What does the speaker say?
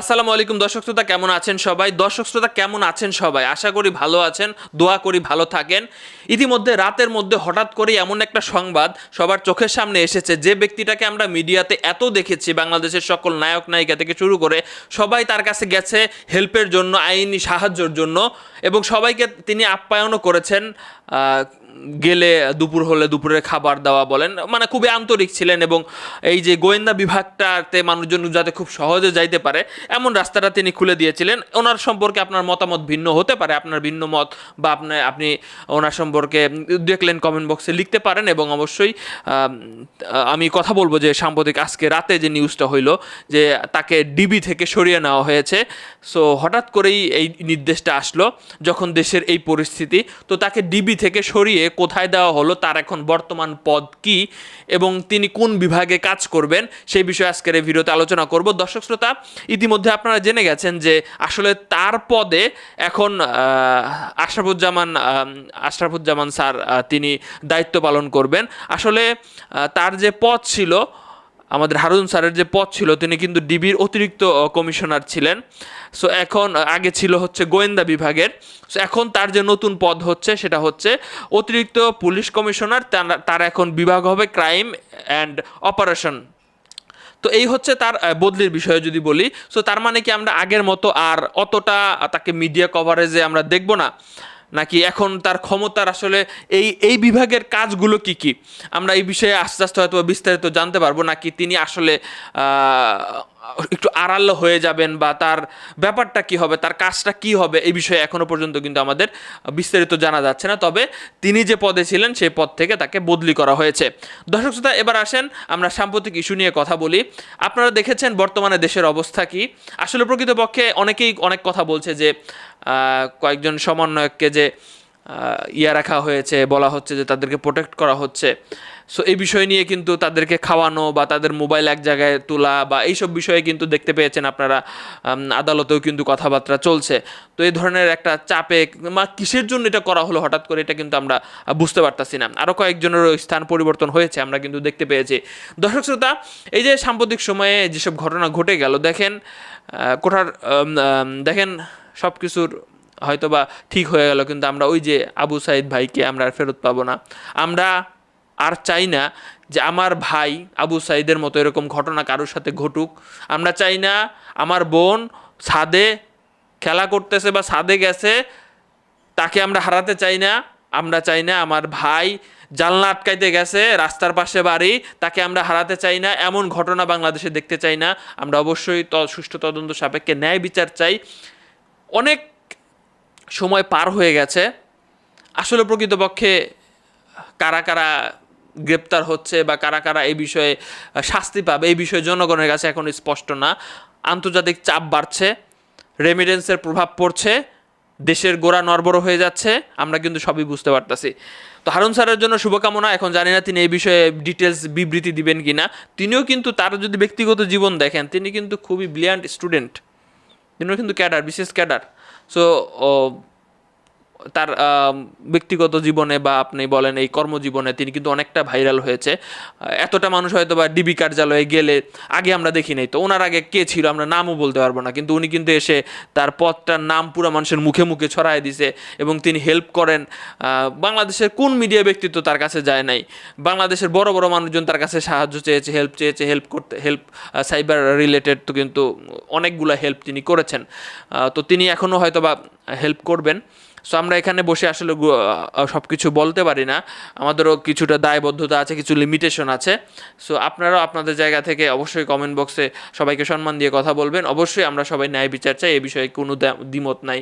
আসসালামু আলাইকুম দর্শক শ্রোতা, কেমন আছেন সবাই? দর্শক শ্রোতা, কেমন আছেন সবাই? আশা করি ভালো আছেন, দোয়া করি ভালো থাকেন। ইতিমধ্যে রাতের মধ্যে হঠাৎ করে এমন একটা সংবাদ সবার চোখের সামনে এসেছে। যে ব্যক্তিটাকে আমরা মিডিয়াতে এত দেখেছি, বাংলাদেশের সকল নায়ক, নায়িকা থেকে শুরু করে সবাই তার কাছে গেছে হেল্পের জন্য, আইনি সাহায্যের জন্য এবং সবাইকে তিনি আপ্যায়নও করেছেন। গেলে দুপুর হলে দুপুরের খাবার দেওয়া বলেন মানে খুবই আন্তরিক ছিলেন এবং এই যে গোয়েন্দা বিভাগটাতে মানুষজন যাতে খুব সহজে যাইতে পারে, এমন রাস্তাটা তিনি খুলে দিয়েছিলেন। ওনার সম্পর্কে আপনার মতামত ভিন্ন হতে পারে, আপনার ভিন্ন মত বা আপনার আপনি ওনার সম্পর্কে দেখলেন কমেন্ট বক্সে লিখতে পারেন এবং অবশ্যই, আমি কথা বলব যে সাম্প্রতিক আজকে রাতে যে নিউজটা হইল, যে তাকে ডিবি থেকে সরিয়ে নেওয়া হয়েছে। সো হঠাৎ করেই এই নির্দেশটা আসলো, যখন দেশের এই পরিস্থিতি, তো তাকে ডিবি থেকে সরিয়ে কোথায় দেওয়া হলো, তার এখন বর্তমান পদ কি এবং তিনি কোন বিভাগে কাজ করবেন, সেই বিষয়ে আজকের এই ভিডিওতে আলোচনা করব। দর্শক শ্রোতা, ইতিমধ্যে আপনারা জেনে গেছেন যে আসলে তার পদে এখন আশরাফুজ্জামান আশরাফুজ্জামান স্যার তিনি দায়িত্ব পালন করবেন। আসলে তার যে পদ ছিল আমাদের হারুন স্যারের যে পদ ছিল, তিনি কিন্তু ডিবির অতিরিক্ত কমিশনার ছিলেন। সো এখন আগে ছিল হচ্ছে গোয়েন্দা বিভাগের। সো এখন তার যে নতুন পদ হচ্ছে, সেটা হচ্ছে অতিরিক্ত পুলিশ কমিশনার, তার- এখন বিভাগ হবে ক্রাইম অ্যান্ড অপারেশন। তো এই হচ্ছে তার বদলির বিষয়ে যদি বলি। সো তার মানে কি আমরা আগের মতো আর অতটা তাকে মিডিয়া কভারেজে আমরা দেখব না। নাকি এখন তার ক্ষমতার আসলে এই এই বিভাগের কাজগুলো কি কি? আমরা এই বিষয়ে আস্তে আস্তে হয়তো বিস্তারিত জানতে পারব নাকি তিনি আসলে একটু আড়াল হয়ে যাবেন বা তার ব্যাপারটা কি হবে, তার কাজটা কি হবে, এই বিষয়ে এখনও পর্যন্ত কিন্তু আমাদের বিস্তারিত জানা যাচ্ছে না। তবে তিনি যে পদে ছিলেন, সেই পদ থেকে তাকে বদলি করা হয়েছে। দর্শক শ্রোতা, এবার আসেন, আমরা সাম্প্রতিক ইস্যু নিয়ে কথা বলি। আপনারা দেখেছেন বর্তমানে দেশের অবস্থা কি? আসলে প্রকৃতপক্ষে অনেকেই অনেক কথা বলছে যে কয়েকজন সমন্বয়ককে যে ইয়া রাখা হয়েছে, বলা হচ্ছে যে তাদেরকে প্রোটেক্ট করা হচ্ছে। সো এই বিষয় নিয়ে কিন্তু তাদেরকে খাওয়ানো বা তাদের মোবাইল এক জায়গায় তোলা বা এইসব বিষয়ে কিন্তু দেখতে পেয়েছেন আপনারা আদালতেও কিন্তু কথাবার্তা চলছে। তো এই ধরনের একটা চাপে বা কিসের জন্য এটা করা হলো? হঠাৎ করে এটা কিন্তু আমরা বুঝতে পারতাছি না। আরও কয়েকজনেরও স্থান পরিবর্তন হয়েছে, আমরা কিন্তু দেখতে পেয়েছি। দর্শক শ্রোতা, এই যে সাম্প্রতিক সময়ে যেসব ঘটনা ঘটে গেল, দেখেন কোঠার দেখেন সব কিছুর হয়তো বা ঠিক হয়ে গেল, কিন্তু আমরা ওই যে আবু সাইদ ভাইকে আমরা আর ফেরত পাবো না। আমরা আর চাই না যে আমার ভাই আবু সাইদের মতো এরকম ঘটনা কারোর সাথে ঘটুক। আমরা চাই না আমার বোন ছাদে খেলা করতেছে বা ছাদে গেছে, তাকে আমরা হারাতে চাই না। আমরা চাই না আমার ভাই জানলা আটকাইতে গেছে, রাস্তার পাশে বাড়ি, তাকে আমরা হারাতে চাই না। এমন ঘটনা বাংলাদেশে দেখতে চাই না। আমরা অবশ্যই সুষ্ঠু তদন্ত সাপেক্ষে ন্যায় বিচার চাই। অনেক সময় পার হয়ে গেছে। আসলে প্রকৃতপক্ষে কারা কারা গ্রেপ্তার হচ্ছে বা কারা কারা এই বিষয়ে শাস্তি পাবে, এই বিষয়ে জনগণের কাছে এখন স্পষ্ট না। আন্তর্জাতিক চাপ বাড়ছে রেমিডেন্সের প্রভাব পড়ছে, দেশের গোড়া নরবর হয়ে যাচ্ছে, আমরা কিন্তু সবই বুঝতে পারতাছি। তো হারুন স্যারের জন্য শুভকামনা, এখন জানি না তিনি এই বিষয়ে ডিটেলস বিবৃতি দিবেন কিনা। তিনিও কিন্তু তার যদি ব্যক্তিগত জীবন দেখেন, তিনি কিন্তু খুবই ব্রিলিয়ান্ট স্টুডেন্ট তিনিও কিন্তু ক্যাডার বিশেষ ক্যাডার সো তার ব্যক্তিগত জীবনে বা আপনি বলেন এই কর্মজীবনে তিনি কিন্তু অনেকটা ভাইরাল হয়েছে। এতটা মানুষ হয়তো বা ডিবি কার্যালয়ে গেলে আগে আমরা দেখি নাই। তো ওনার আগে কে ছিল আমরা নামও বলতে পারব না। কিন্তু উনি কিন্তু এসে তার পথটার নাম পুরো মানুষের মুখে মুখে ছড়ায় দিছে এবং তিনি হেল্প করেন। বাংলাদেশের কোন মিডিয়া ব্যক্তিত্ব তার কাছে যায় নাই। বাংলাদেশের বড় বড় মানুষজন তার কাছে সাহায্য চেয়েছে হেল্প চেয়েছে হেল্প করতে হেল্প সাইবার রিলেটেড তো কিন্তু অনেকগুলো হেল্প তিনি করেছেন। তো তিনি এখনও হয়তো বা হেল্প করবেন। সো আমরা এখানে বসে আসলে সব কিছু বলতে পারি না। আমাদেরও কিছুটা দায়বদ্ধতা আছে, কিছু লিমিটেশন আছে। সো আপনারাও আপনাদের জায়গা থেকে অবশ্যই কমেন্ট বক্সে সবাইকে সম্মান দিয়ে কথা বলবেন। অবশ্যই আমরা সবাই ন্যায় বিচার চাই, এ বিষয়ে কোনো দ্বিমত নাই।